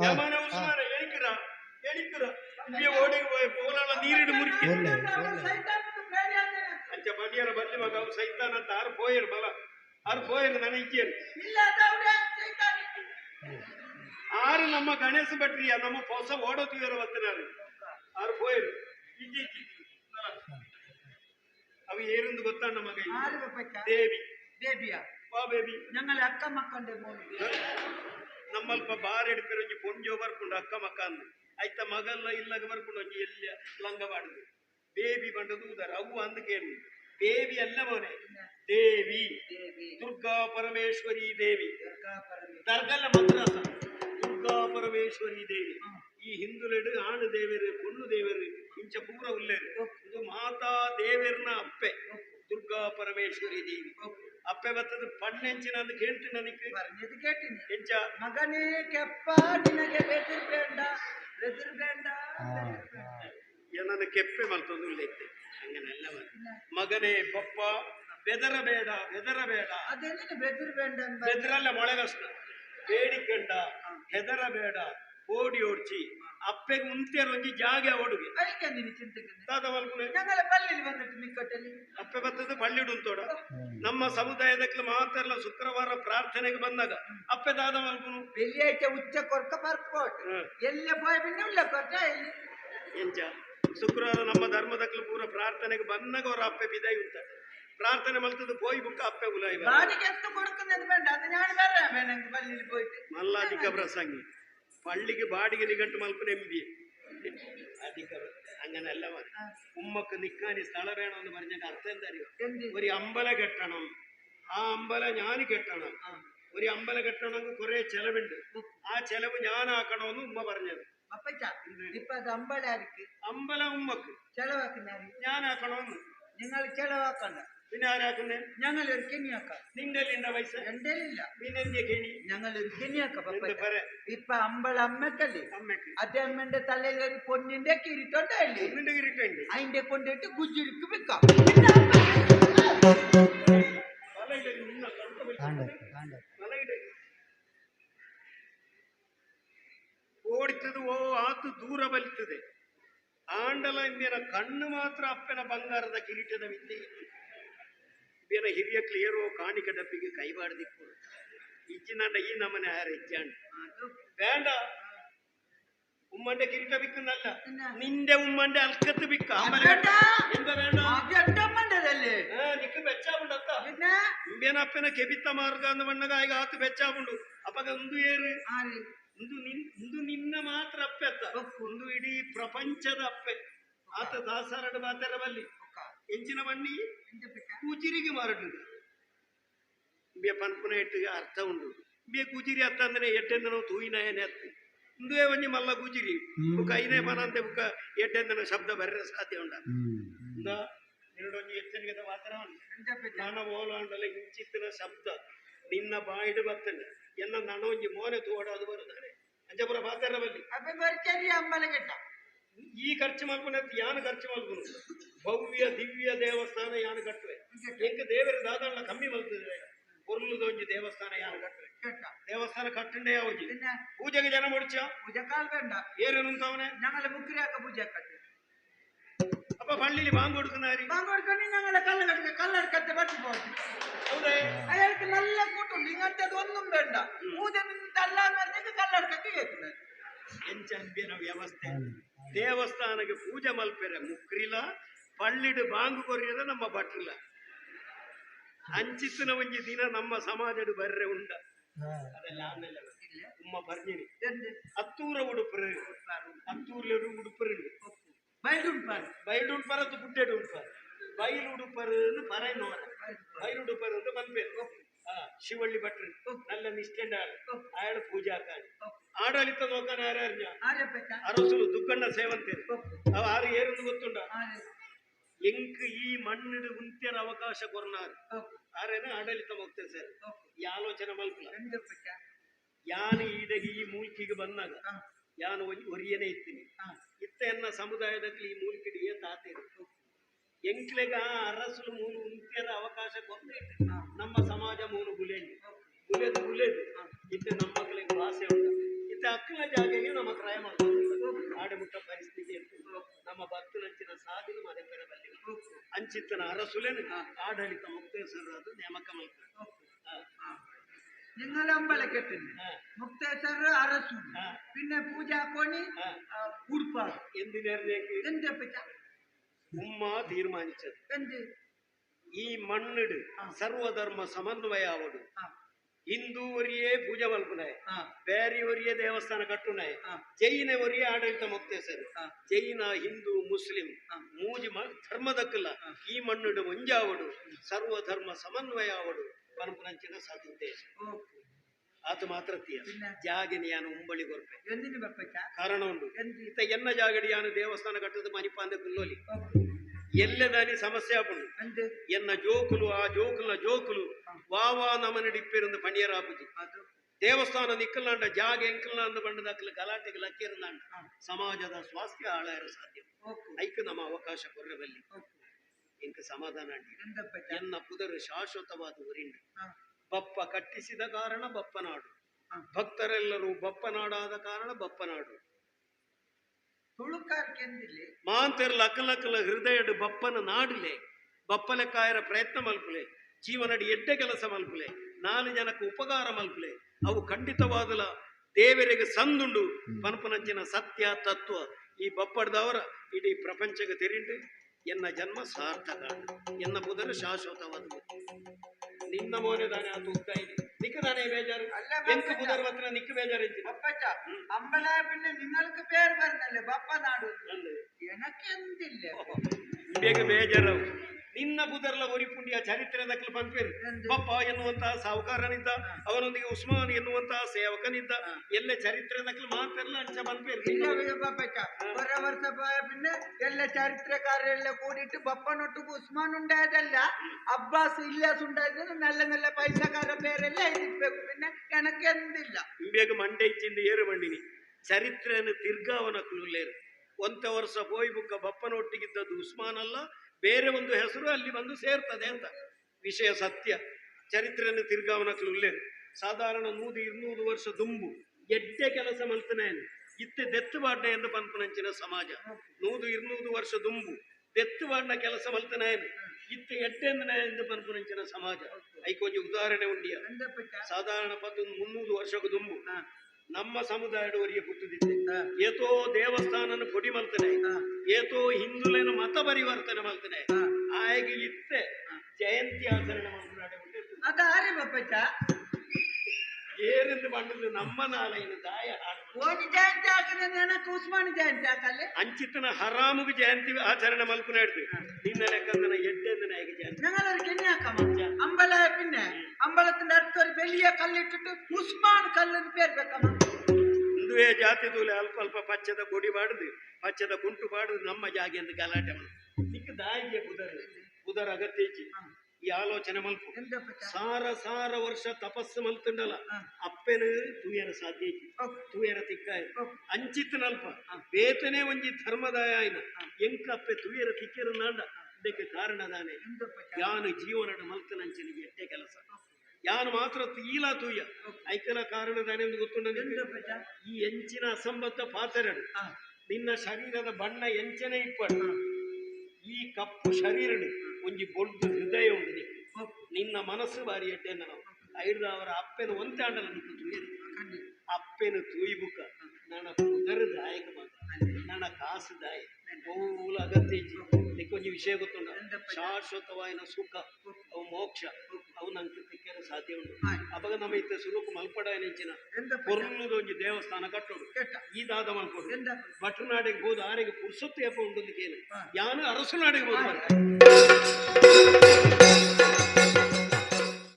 ಯಮನ ಉಸ್ಮಾನ ಎಣಿಕರ ಎಣಿಕರ ಇಲ್ಲಿಯ ಓಡಿ ಪೋಲಾಳ ನೀರಿಡು ಮುರಿಕೆ. ಒಳ್ಳೆ ಅಂಚ ಬದಿಯರ ಬಲ್ಲಿ ಮಗ ಅವು ಸೈತಾನ ಅಂತ. ಆರು ಪೋಯರು ಬಲ. ಆರು ಪೋಯರು ನನ್ನ ಇಜ್ಜಿಯರು ಆರು ನಮ್ಮ ಗಣೇಶ ಭಟ್ರಿಯ ನಮ್ಮ ಹೊಸ ಓಡೋತಿಯರ ಬತ್ತಿನಾರು ಆರು ಪೋಯರು ಇಜ್ಜಿ ಇಜ್ಜಿ ಬಲ. ಅವು ಏರುಂದು ಗೊತ್ತಾ ಮಗ ದೇವಿ. ಬೇಬಿಯ ವಾ ನಮ್ಮಲ್ಪ ಬಾರ್ ಒಂಜಿ ಪೊಂಜೋ ಬರ್ಕೊಂಡು ಅಕ್ಕ ಮಕ್ಕನ್ನು. ಐತ ಮಗಲ್ಲ ಇಲ್ಲಗ ಬರ್ಕೊಂಡು ಒಂಜಿ ಎಲ್ಲ ಲಂಗ ಮಾಡುದು ಬೇಬಿ ಬಂಡದು ಉದರ ಅವು ಅಂದ್ಕೇನು ದೇವಿ ಅಲ್ಲ ಮೋನೆ ದೇವಿ. ದುರ್ಗಾ ಪರಮೇಶ್ವರಿ ದೇವಿ. ದರ್ಗಲ್ಲ ಮದ್ರಾಸ. ದುರ್ಗಾ ಪರಮೇಶ್ವರಿ ದೇವಿ. ಈ ಹಿಂದುಲೆಡು ಆಣು ದೇವರು ಪೊಣ್ಣು ದೇವರು ಇಂಚ ಪೂರ ಉಲ್ಲೇರು. ಇದು ಮಾತಾ ದೇವರ್ನ ಅಪ್ಪೆ. ದುರ್ಗಾ ಪರಮೇಶ್ವರಿ ದೇವಿ. ಅಪ್ಪೆ ಬತ್ತದ ಪಣ್ಣೆಂಚಿನ ಅಂತ ಕೇಳ್ತಿ ನನಗೆ. ಇದು ಕೇಳ್ತೀನಿ ಎಂಚ ಮಗನೇ ಕೆಪ್ಪ ನಿನಗೆ ಬೆದಿರ್ ಬೇಡ ಬೆದಿರ್ ಬೇಡ ಕೆಪ್ಪೆ ಮಲ್ತೊಂದು ಉಳ್ಳೈತೆ ಹಂಗನೆಲ್ಲ ಮಗನೇ ಪಪ್ಪ ಬೆದರ ಬೇಡ ಬೆದರ ಬೇಡ. ಅದೇನೇನು ಬೆದಿರ್ ಬೇಡ ಬೆದರಲ್ಲ ಮೊಳೆಗಷ್ಟ. ಬೇಡಿಕಂಡ ಬೇಡ. ಓಡಿ ಓಡ್ಚಿ. ಅಪ್ಪೆಗ್ ಮುಂತೆ ಒಂಜಿ ಜಾಗ ಒಡುಗೆ. ಅದಕ್ಕೆ ನೀನು ಚಿಂತೆ ತಾತ ಮಲ್ಪುನೆ ಜನಲ್ಲ ಪಲ್ಲಿಲಿ ಬಂದಿಟ್ಟು ನಿಕ್ಕಟ್ಟಲ್ಲಿ ಅಪ್ಪೆ ಬತ್ತದ ಪಳ್ಳಿಡು ಅಂತೋಡ ನಮ್ಮ ಸಮುದಾಯದಕ್ಕೆ ಮಾತಾರಲ್ಲ ಶುಕ್ರವಾರ ಪ್ರಾರ್ಥನೆಗೆ ಬಂದಾಗ ಅಪ್ಪೆ ತಾತ ಮಲ್ಪುನು ಬೆಲ್ಲಿಯಾಕೆ ಉಚ್ಚ ಕೊರ್ಕ ಬರ್ಕೋಟ್ ಎಲ್ಲೇ ಬಾಯ್ ಬಿಂದು ಉಳ್ಳ ಕೊರ್ಟ ಎಲ್ಲಿ ಎಂಚ ಶುಕ್ರವಾರ ನಮ್ಮ ಧರ್ಮದಕ್ಕೆ ಪೂರ ಪ್ರಾರ್ಥನೆಗೆ ಬಂದಾಗ ಅವರ ಅಪ್ಪೆ ಬಿದಾಯಿ ಉಂಟಾಡು ಪ್ರಾರ್ಥನೆ ಮಲ್ತದ್ದು போய் புக்க அப்பே உலாய் வாடிக்கு எத்து கொடுக்குன்னு வேண்டாம் அது ஞான வேற எனக்கு பள்ளியில் போயிட்டு மல்லாதிக்க പള്ളിക്ക് ബാടിക കെട്ട് മൽപ്പുറം എം പി അങ്ങനല്ല ഉമ്മക്ക് നിക്കാൻ സ്ഥലം എന്ന് പറഞ്ഞതിന്റെ അർത്ഥം എന്താ ഒരു അമ്പല കെട്ടണം. ആ അമ്പല ഞാൻ കെട്ടണം. ഒരു അമ്പല കെട്ടണമെങ്കിൽ കുറെ ചെലവുണ്ട്. ആ ചെലവ് ഞാനാക്കണമെന്ന് ഉമ്മ പറഞ്ഞത്. അമ്പല ഉമ്മക്ക്. ചെലവാക്കുന്ന ഞാനാക്കണമെന്ന്. നിങ്ങൾ ചെലവാക്കണ്ട. പിന്നെ ആരാക്കുന്നേ ഞങ്ങൾ ഒരു കെണിയാക്കാം നിന്റെ എന്റെ പൈസ എന്റെ ഇല്ല പിന്നെ എന്തിയ കേണി ഞങ്ങൾ ഒരു കെണിയാക്കാം എന്ത് പപ്പച്ച പറ ഇപ്പൊ അമ്പല അമ്മക്കല്ലേ അമ്മക്ക് അതേ അമ്മന്റെ തലയിൽ ഒരു പൊന്നിന്റെ കിരീട്ടുണ്ടല്ലേ ഒന്നിന്റെ കിരീട്ടുണ്ട് അതിന്റെ കൊണ്ടിട്ട് ഗുജിരിക്ക് വെക്കാം ಮಲಗಿದೆ ನಿನ್ನ ಕರ್ಕ ಬೈತು. ಕಾಂಡಕ್ಕೆ ಕಾಂಡಕ್ಕೆ ಮಲಗಿದೆ ಓಡಿತದು ಓ ಆತು ದೂರ ಬಲಿತದೆ ಆಂಡಲ ಇಂದಿನ ಕಣ್ಣು ಮಾತ್ರ ಅಪ್ಪನ ಬಂಗಾರದ ಕಿರೀಟದ ವಿದ್ಯೆ ಬೇನ ಹಿರಿಯ ಕ್ಲಿಯರೋ ಕಾಣಿಕ ಡಬ್ಬಿಗೆ ಕೈಬಾಡ್ದಿಕ್ಕು ಇಜ್ಜಿನಂಡ ಈ ನಮನೆ ಯಾರ ಇಜ್ಜಾಂಡ വേണ്ട ഉമ്മന്റെ കിരീട വിൽക്കുന്നല്ല പിന്നെ? നിന്റെ ഉമ്മന്റെ അൽക്കത്ത് വിൽക്ക അമ്പല വേണ്ട. എന്താ വേണ്ട അത് എന്റെ അമ്മണ്ടതല്ലേ ആ, നിക്ക് വെച്ചാവുണ്ടത്ത പിന്നെ ಇಂಬೇನಪ್ಪನ ಕೆಬಿತ್ತ ಮಾರ್ಗ ಅಂದ ಮಣ್ಣಗಾಯಿಗ ಆತು ಬೆಚ್ಚಾವುಂಡು ಅಪ್ಪಗ ಒಂದು ಏರು ആര് ಒಂದು ನಿನ್ ಒಂದು ನಿನ್ನ ಮಾತ್ರ ಅಪ್ಪೆ ಅತ್ತ ಒಂದು ಇಡೀ ಪ್ರಪಂಚದ ಅಪ್ಪೆ ಆತ ದಾಸಾರಡು ಮಾತಾರ ಬಲ್ಲಿ ಎಂಚಿನ ಬಣ್ಣಿ എന്റെ പെക്ക ಕೂಜಿರಿಗೆ ಮಾರಡು ಬೇ ಪನ್ಪುನ ಎಟ್ಟು ಅರ್ಥ ಉಂಡು ಬೇ ಕೂಜಿರಿ ಅತ್ತ ಅಂದ್ರೆ ಎಟ್ಟೆಂದ ನಾವು ತೂಯಿನಾಯನೆ ಅತ್ತೆ ಹಿಂದುವೆ ಒಂಜಿ ಮಲ್ಲ ಕೂಜಿರಿ ಬುಕ್ಕ ಐನೇ ಪನ ಅಂತ ಬುಕ್ಕ ಎಟ್ಟೆಂದ ನಾವು ಶಬ್ದ ಬರೆಯ ಸಾಧ್ಯ ಉಂಡ ಎರಡೊಂದು ಎಚ್ಚರಿಕೆದ ವಾತಾವರಣ ನಾನ ಓಲಾಂಡಲ್ಲ ಇಂಚಿತ್ತಿನ ಶಬ್ದ. ನಿನ್ನ ಬಾಯಿಡು ಬರ್ತನೆ. ಎನ್ನ ನನೊಂಜಿ ಮೋನೆ ತೋಡೋದು ಬರುತ್ತಾನೆ ಅಂಜಪುರ ಪಾತ್ರ ಬಲ್ಲಿ ಅಮ್ಮಲಗೆಟ್ಟ ಈ ಖರ್ಚು ಮಾಡ್ಕೊಂಡು ಯಾನು ಖರ್ಚು ಮಾಡ್ಕೊಂಡು ಭವ್ಯ ದಿವ್ಯ ದೇವಸ್ಥಾನ ಯಾನು ಕಟ್ಟುವೆ ಎಂಕ ದೇವರ ದಾದಣ್ಣ ಕಮ್ಮಿ ಮಲ್ತದೆ പൊരുളുതൊഞ്ചി ದೇವಸ್ಥಾನ ಯಾನು ಕಟ್ಟುವೆ കെട്ടാം ದೇವಸ್ಥಾನ ಕಟ್ಟಂಡೆ ಯಾವಜಿ പിന്നെ ಪೂಜೆಗೆ ಜನ ಮುಡ್ಚ പൂജക്കാൽ വേണ്ട ಏರೇನುಂತವನೆ ഞങ്ങളെ മുക്കിലാക്ക പൂജക്കട്ട് ಅಪ್ಪ പള്ളിയിൽ ബാങ്ക് കൊടുക്കുന്നാരി ബാങ്കോടുക്കൊണ്ട് ഞങ്ങളെ കല്ലടക്ക കല്ലടക്കത്തെ പറ്റി പോയിട്ട് ಹೌದೇ അയാൾക്ക് നല്ല കൂട്ടുണ്ട് ഇങ്ങനത്തെ ഒന്നും വേണ്ട പൂജ നിന്നിട്ട് അല്ലാന്ന് പറഞ്ഞിട്ട് കല്ലടക്കത്ത് കേൾക്കുന്നത് ಎಂಚಂಬಿನ ವ್ಯವಸ್ಥೆ ದೇವಸ್ಥಾನಕ್ಕೆ ಪೂಜೆ ಮಲ್ಪೆರೆ ಮುಕ್ರಿಲ ಪಳ್ಳಿಡು ಬಾಂಗು ಕೊರಿಯದ ನಮ್ಮ ಭಟ್ರಿಲ ಹಂಚಿತ್ತಿನ ಒಂಜಿ ದಿನ ನಮ್ಮ ಸಮಾಜಡು ಬರ್ರೆ ಉಂಡ ಅದೆಲ್ಲ ಆಮೇಲೆ ಉಮ್ಮ ಬರ್ಜಿನಿ ಹತ್ತೂರ ಉಡುಪರು ಹತ್ತೂರ್ಲರು ಉಡುಪರು ಬಯಲು ಉಡುಪಾರು ಬಯಲು ಉಡುಪಾರ ಅದು ಗುಡ್ಡೆಡು ಉಡುಪಾರ ಬಯಲು ಉಡುಪರುನ್ನು ಪರೈನೋರ ಬಯಲು ಉಡುಪರು ಅಂತ ಬಂದ್ಬೇಕು ಶಿವಳ್ಳಿ ಭಟ್ರು நல்ல நிஷ்டண்டாள் ஆயட பூஜாக்காள் ஆடளித்த நோக்கான யார் யாருங்க அரசுல துக்கண்ண சேவந்தேர் அவ ஆறு ஏருந்து ಗೊತ್ತುಂಡ ಎಂಕ್ ಈ ಮಣ್ಣಿಡು ಉಂತ್ಯರ ಅವಕಾಶ ಕೊರ್ನಾರು ಆರೇನ ಆಡಳಿತ ಹೋಗ್ತೇನೆ ಸರ್. ಈ ಆಲೋಚನೆ ಮಲ್ಪಲ ಯಾನು ಈಡಗಿ ಈ ಮೂಲ್ಕಿಗೆ ಬಂದಾಗ ಯಾನು ಒರಿಯನೇ ಇರ್ತೀನಿ. ಇತ್ತ ಎನ್ನ ಸಮುದಾಯದಲ್ಲಿ ಈ ಮೂಲ್ಕಿಡಿಗೆ ಇತ್ತು ಎಂಕ್ಲೆಗ ಅರಸಲು ಮೂರು ಉಂತಿಯರ ಅವಕಾಶ ಕೊಟ್ಟೆ ನಮ್ಮ ಸಮಾಜ ಮೂನು ಗುಲೇಂಡಿ ಗುಲೇದು ಗುಲೇದು. ಇತ್ತೆ ನಮ್ಮ ಮಕ್ಕಳಿಗೆ ಭಾಷೆ ಉಂಟು. ಇತ್ತ ಅಕ್ಕನ ಜಾಗೆಗೆ ನಮ್ಮ ಕ್ರಯ ಮಾಡ್ತಾರೆ ಆಡಮುಟ್ಟ ಪರಿಸ್ಥಿತಿ ಇತ್ತು ನಮ್ಮ ಭಕ್ತನಂಚಿನ ಸಾಧಿನ ಮನೆ ಬರಬಲ್ಲಿ ಅಂಚಿತ್ತನ ಅರಸುಲೆನು ಆಡಳಿತ ಮುಕ್ತೇಶ್ವರ ಅದು ನೇಮಕ ಮಾಡ್ತಾರೆ ആ, നിങ്ങളെ അമ്പലക്കെട്ടിന് ആ, മുക്തേശ്വര അരസു ആ. പിന്നെ പൂജാ കോണി ആ. ഉടുപ്പാട് എന്തിനേക്ക് എന്ത് പറ്റ ഉമ്മ തീരുമാനിച്ചത് എന്ത് ಈ ಮಣ್ಣಿಡು ಸರ್ವಧರ್ಮ ಸಮನ್ವಯ హిందూవరియే ದೇವಸ್ಥಾನ వేరేవరియే దేవస్థాన కట్టున్నాయి ಆಡಳಿತ ಮೊಕ್ತೇ ಸರ್ ಜೈನ ಹಿಂದೂ ಮುಸ್ಲಿಂ ಮೂಜಿ ಧರ್ಮ ದಕ್ಕಲ್ಲ ಈ ಮಣ್ಣುಡು ಮುಂಜಾವಡು ಸರ್ವಧರ್ಮ ಸಮನ್ವಯ ಅವಡು ಪರಂಪರಂಚಿನ ಸಾಧ್ಯತೆ ಆತ ಮಾತ್ರ ಜಾಗಿನ ಯಾನು ಉಂಬಳಿ ಗೊರ್ಪೆ ಕಾರಣ ಉಂಟು ಇತ್ತ ಎನ್ನ ಜಾಗಡಿ ಯಾನು ದೇವಸ್ಥಾನ ಕಟ್ಟದ ಮನಿಪಾಂದ ಕುಲ್ಲೋಲಿ. ಎಲ್ಲೆ ದಾನಿ ಸಮಸ್ಯೆ ಆಪುಂಡು ಎನ್ನ ಜೋಕುಲು ಆ ఎన్న ಜೋಕುಲು ವಾ ವಾ జోకులు వావా నమని డిప్పిరుంది పనియరాపుజి ದೇವಸ್ಥಾನ ನಿಕ್ಕಲ್ಲಾಂಡ ಜಾಗ ಎಂಕಲ್ಲಾಂಡ ಬಂಡದ ಅಕ್ಕಲ ಗಲಾಟೆಗೆ ಲಕ್ಕಿರಲಾಂಡ ಸಮಾಜದ ಸ್ವಾಸ್ಥ್ಯ ಹಾಳಾಯಿರ ಸಾಧ್ಯ. ಐಕ ನಮ್ಮ ಅವಕಾಶ ಕೊರ್ರಬಲ್ಲಿ. ಇಂಕ ಸಮಾಧಾನ ಎನ್ನ ಪುದರ್ ಶಾಶ್ವತವಾದ ಊರಿಂದ ಬಪ್ಪ ಕಟ್ಟಿಸಿದ ಕಾರಣ ಬಪ್ಪನಾಡು ಭಕ್ತರೆಲ್ಲರೂ ಬಪ್ಪನಾಡಾದ ಕಾರಣ ಬಪ್ಪನಾಡು ಮಾಂತೆರ್ ಲಕ ಲಕಲಕಲ ಹೃದಯಡು ಬಪ್ಪನ ನಾಡುಲೆ ಬಪ್ಪಲೆ ಕಾಯರ ಪ್ರಯತ್ನ ಮಲ್ಪುಲೆ ಜೀವನಡಿ ಎಡ್ಡೆ ಕೆಲಸ ಮಲ್ಪುಲೆ ನಾಲ್ಕು ಜನಕ್ಕೆ ಉಪಕಾರ ಮಲ್ಪುಲೆ ಅವು ಖಂಡಿತವಾದಲ ದೇವರಿಗೆ ಸಂದುಂಡು ಪನಪನಂಚಿನ ಸತ್ಯ ತತ್ವ ಈ ಬಪ್ಪಡ್ದವರ ಇಡೀ ಪ್ರಪಂಚಕ್ಕೆ ತೆರಿಂಡು ಎನ್ನ ಜನ್ಮ ಸಾರ್ಥಕ ಎನ್ನ ಮೊದಲು ಶಾಶ್ವತವಾದ ನಿನ್ನ ಮೋನೆ ದಾನೆ ಅದು ಇದೆ. ನಿಕ್ಕ ತಾನೇ ಬೇಜಾರು? ಎಂಕ ಬುಧರ್ವತ್ರ ನಿಕ್ಕ ಬೇಜಾರು ಅಂಬಲ പിന്നെ നിങ്ങൾക്ക് പേര് പറഞ്ഞല്ലേ ബപ്പ നാട് എനക്ക് എന്തില്ല ಬೇಗ ಬೇಜಾರವು ನಿನ್ನ ಬುಧರ್ಲ ಒರಿಪುಂಡಿಯ ಚರಿತ್ರೆ ದಕ್ಕಲು ಪಂಪೇರು ಎಂದು? ಬಪ್ಪ ಎನ್ನುವಂತಹ ಸಾಹುಕಾರನಿದ್ದ ಅವನೊಂದಿಗೆ ಉಸ್ಮಾನ್ ಎನ್ನುವಂತಹ ಸೇವಕನಿದ್ದ ಎಲ್ಲ ಚರಿತ್ರೆ ದಕ್ಕಲು ಮಾತೆಲ್ಲ ಅಂಚ ಪಂಪೇರು ഇല്ല ബപ്പച്ച കുറെ വർഷം പോയ പിന്നെ എല്ലാ ചരിത്രക്കാരെല്ലാം കൂടിയിട്ട് ബപ്പനൊട്ടുക്ക് ഉസ്മാൻ ഉണ്ടായതല്ല അബ്ബാസ് ഇല്ലാസ് ഉണ്ടായത് നല്ല നല്ല പൈസക്കാരുടെ പേരെല്ലാം എഴുതിപ്പേക്കും പിന്നെ എനക്ക് എന്തില്ല ಬೇಗ ಮಂಡೆ ಚರಿತ್ರೆಯನ್ನು ತಿರ್ಗಾವನ ಕುಲೇರು ಒಂತ ವರ್ಷ ಬೋಯ್ಬುಕ್ಕ ಬಪ್ಪನೊಟ್ಟಿಗಿದ್ದದ್ದು ಉಸ್ಮಾನ್ ಅಲ್ಲ ಬೇರೆ ಒಂದು ಹೆಸರು ಅಲ್ಲಿ ಬಂದು ಸೇರ್ತದೆ ಅಂತ. ವಿಷಯ ಸತ್ಯ. ಚರಿತ್ರೆಯನ್ನು ತಿರ್ಗಾವನ ಕುಲೇರು ಸಾಧಾರಣ ನೂದು ಇನ್ನೂರು ವರ್ಷ ದುಂಬು. ಎಡ್ಡೆ ಕೆಲಸ ಮಲ್ತನೇನು ಇತ್ತೆ ದೆತ್ತುವಾಡ್ನ ಎಂದು ಪಂಪನಂಚಿನ ಸಮಾಜ. ನೂದು ಇರ್ನೂರು ವರ್ಷ ದುಂಬು. ದೆತ್ತುವಾಡ್ನ ಕೆಲಸ ಮಲ್ತನೇನು ಇತ್ತೆ ಎಟ್ಟೆಂದನ ಎಂದು ಪಂಪನಂಚಿನ ಸಮಾಜ. ಐ ಉದಾಹರಣೆ ಉಂಡಿಯ. ಸಾಧಾರಣ ಪದ್ದು ಮುನ್ನೂರು ವರ್ಷಕ್ಕೂ ದುಂಬು. ನಮ್ಮ ಸಮುದಾಯದವರಿಗೆ ಹುಟ್ಟುದಿಲ್ಲ ಏತೋ ದೇವಸ್ಥಾನನ ಪುಡಿ ಮಲ್ತನೆ. ಏತೋ ಹಿಂದುಲೇನ ಮತ ಪರಿವರ್ತನೆ ಮಲ್ತನೆ. ಆಯ್ಗೆ ಇತ್ತೆ ಜಯಂತಿ ಆಚರಣೆ ಮಾಡ್ತಾರೆ ಆಗ ಆರೆ ಬಪ್ಪ ಏರೆಂದು ಬಂಡದು ನಮ್ಮ ನಾಳೆಯನ್ನು ದಾಯ ಹಾಡು. ഓന് ജയന്തി ആക്കുന്നത് എനക്ക് ഉസ്മാൻ ജയന്തി ആക്കല്ലേ ಅಂಚಿತನ ಹರಾಮುಗೆ ಜಯಂತಿ ಆಚರಣೆ ಮಲ್ಪನೆ ಹಿಡ್ದು ನಿನ್ನ ಲೆಕ್ಕಂದನ ಎಡ್ಡೆಂದು ನಾಯಿಗೆ ಜಯಂತಿ ഞങ്ങളൊരു കിണ്ണിയാക്കാം അമ്പല പിന്നെ അമ്പലത്തിന്റെ അടുത്ത് ഒരു വലിയ കല്ലിട്ടിട്ട് ഉസ്മാൻ കല്ലെന്ന് പേര് വെക്കാം ಹಿಂದುವೇ ಜಾತಿ ತೂಲೆ ಅಲ್ಪ ಅಲ್ಪ ಪಚ್ಚದ ಕೊಡಿ ಬಾಡುದು ಪಚ್ಚದ ಕುಂಟು ಬಾಡುದು ನಮ್ಮ ಜಾಗೆ ಎಂದು ಗಲಾಟೆ ಮಾಡು ನಿಕ್ಕ ದಾಯಿಗೆ ಬುಧರ್ ಬುಧರ್ ಅಗತ್ಯ ಇಚ್ಚಿ ಈ ಆಲೋಚನೆ ಮಲ್ಪು ಸಾರ ಸಾರ ವರ್ಷ ತಪಸ್ಸು ಮಲ್ತಂಡಲ್ಲ. ಅಪ್ಪೇನ ತೂಯರ ಸಾಧ್ಯ ತೂಯರ ತಿಕ್ಕ ಅಂಚಿತ್ತ ನಲ್ಪ. ಬೇತನೆ ಒಂಜಿ ಧರ್ಮದಾಯ ಆಯ್ನ ಎಂಕ ಅಪ್ಪೆ ತೂಯರ ತಿಕ್ಕರ ನಾಂಡ. ಇದಕ್ಕೆ ಕಾರಣ ತಾನೆ ಯಾನು ಜೀವನಡ ಮಲ್ತನ ಅಂಚಿನ ಎಟ್ಟೆ ಕೆಲಸ. ಯಾನು ಮಾತ್ರ ತೀಲ ತೂಯ. ಐಕಲ ಕಾರಣ ತಾನೆ ಒಂದು ಈ ಎಂಚಿನ ಅಸಂಬದ್ಧ ಪಾತ್ರರಡು ನಿನ್ನ ಶರೀರದ ಬಣ್ಣ ಎಂಚನೆ ಇಪ್ಪ ಈ ಕಪ್ಪು ಶರೀರಡು ಒಂಜಿ ಬೊಡ್ಡು ಹೃದಯ ಉಂಟು. ನಿನ್ನ ಮನಸ್ಸು ಬಾರಿ ಎಟ್ಟೆ ನಾನು ಐಡ್ದ ಅವರ ಅಪ್ಪೆನ ಒಂತಾಂಡಲ ನಿಂತು ತುಯ್ಯದು ಅಪ್ಪೆನ ತೂಯ್ಬುಕ ನನ್ನ ಕುದರ ದಾಯಕ ನನ್ನ ಕಾಸು ದಾಯ. ಬಹುಲ ಅಗತ್ಯ ನಿಕ್ಕೊಂಜಿ ವಿಷಯ ಗೊತ್ತುಂಡ ಶಾಶ್ವತವಾಯಿನ ಸುಖ, ಅವು ಮೋಕ್ಷ, ಅವು ನಂಗೆ ತಿಕ್ಕೇನು ಸಾಧ್ಯ ಉಂಟು. ಅವಾಗ ನಮ್ಮ ಇತ್ತ ಸುಲುಕು ಮಲ್ಪಡ ನೆಂಚಿನ ಒಂದು ದೇವಸ್ಥಾನ ಕಟ್ಟೋದು. ಈ ದಾದ ಮಲ್ಕೊಂಡು ಭಟ್ರು ನಾಡಿಗೆ ಹೋದ ಆರಿಗೆ ಪುರುಸತ್ತು ಎಪ್ಪ ಉಂಟು ಯಾನು ಅರಸು ನಾಡಿಗೆ ಹೋದ